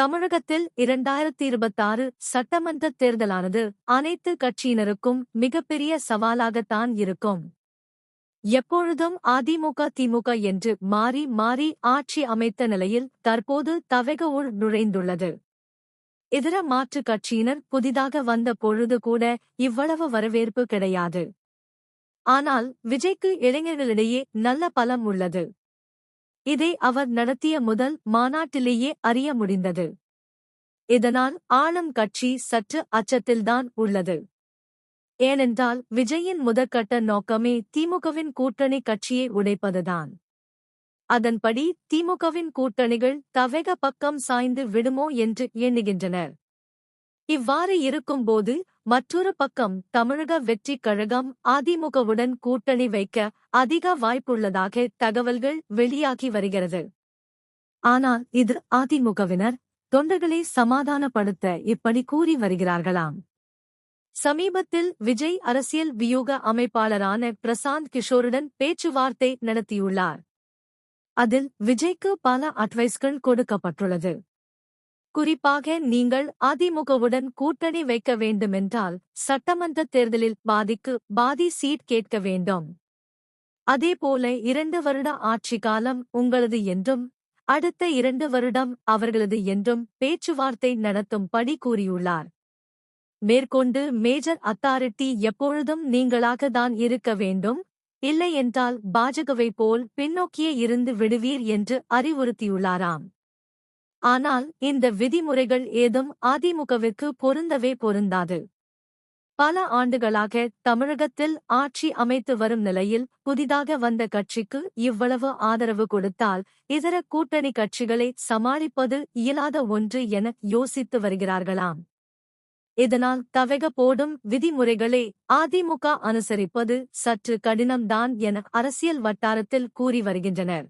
தமிழகத்தில் இரண்டாயிரத்தி இருபத்தாறு சட்டமன்ற தேர்தலானது அனைத்து கட்சியினருக்கும் மிகப்பெரிய சவாலாகத்தான் இருக்கும். எப்பொழுதும் அதிமுக திமுக என்று மாறி மாறி ஆட்சி அமைத்த நிலையில் தற்போது தவக உள் நுழைந்துள்ளது. இதர மாற்றுக் கட்சியினர் புதிதாக வந்த பொழுது கூட இவ்வளவு வரவேற்பு கிடையாது. ஆனால் விஜய்க்கு இளைஞர்களிடையே நல்ல பலம் உள்ளது. இதை அவர் நடத்திய முதல் மாநாட்டிலேயே அறிய முடிந்தது. இதனால் ஆளும் கட்சி சற்று அச்சத்தில்தான் உள்ளது. ஏனென்றால் விஜயின் முதற்கட்ட நோக்கமே திமுகவின் கூட்டணி கட்சியை உடைப்பதுதான். அதன்படி திமுகவின் கூட்டணிகள் தவக பக்கம் சாய்ந்து விடுமோ என்று எண்ணுகின்றனர். இவ்வாறு இருக்கும்போது மற்றொரு பக்கம் தமிழக வெற்றிக் கழகம் அதிமுகவுடன் கூட்டணி வைக்க அதிக வாய்ப்புள்ளதாக தகவல்கள் வெளியாகி வருகிறது. ஆனால் இது அதிமுகவினர் தொண்டர்களை சமாதானப்படுத்த இப்படி கூறி வருகிறார்களாம். சமீபத்தில் விஜய் அரசியல் வியூக அமைப்பாளரான பிரசாந்த் கிஷோருடன் பேச்சுவார்த்தை நடத்தியுள்ளார். அதில் விஜய்க்கு பல அட்வைஸ்கள் கொடுக்கப்பட்டுள்ளது. குறிப்பாக நீங்கள் அதிமுகவுடன் கூட்டணி வைக்க வேண்டுமென்றால் சட்டமன்ற தேர்தலில் பாதிக்கு பாதி சீட் கேட்க வேண்டும். அதேபோல இரண்டு வருட ஆட்சி காலம் உங்களது என்றும் அடுத்த இரண்டு வருடம் அவர்களது என்றும் பேச்சுவார்த்தை நடத்தும்படி கூறியுள்ளார். மேற்கொண்டு மேஜர் அத்தாரிட்டி எப்பொழுதும் நீங்களாக தான் இருக்க வேண்டும் இல்லையென்றால் பாஜகவை போல் பின்னோக்கியே இருந்து விடுவீர் என்று அறிவுறுத்தியுள்ளாராம். ஆனால் இந்த விதிமுறைகள் ஏதும் அதிமுகவிற்கு பொருந்தவே பொருந்தாது. பல ஆண்டுகளாக தமிழகத்தில் ஆட்சி அமைத்து வரும் நிலையில் புதிதாக வந்த கட்சிக்கு இவ்வளவு ஆதரவு கொடுத்தால் இதர கூட்டணி கட்சிகளை சமாளிப்பது இயலாத ஒன்று என யோசித்து வருகிறார்களாம். இதனால் தவக போடும் விதிமுறைகளை அதிமுக அனுசரிப்பது சற்று கடினம்தான் என அரசியல் வட்டாரத்தில் கூறி வருகின்றனர்.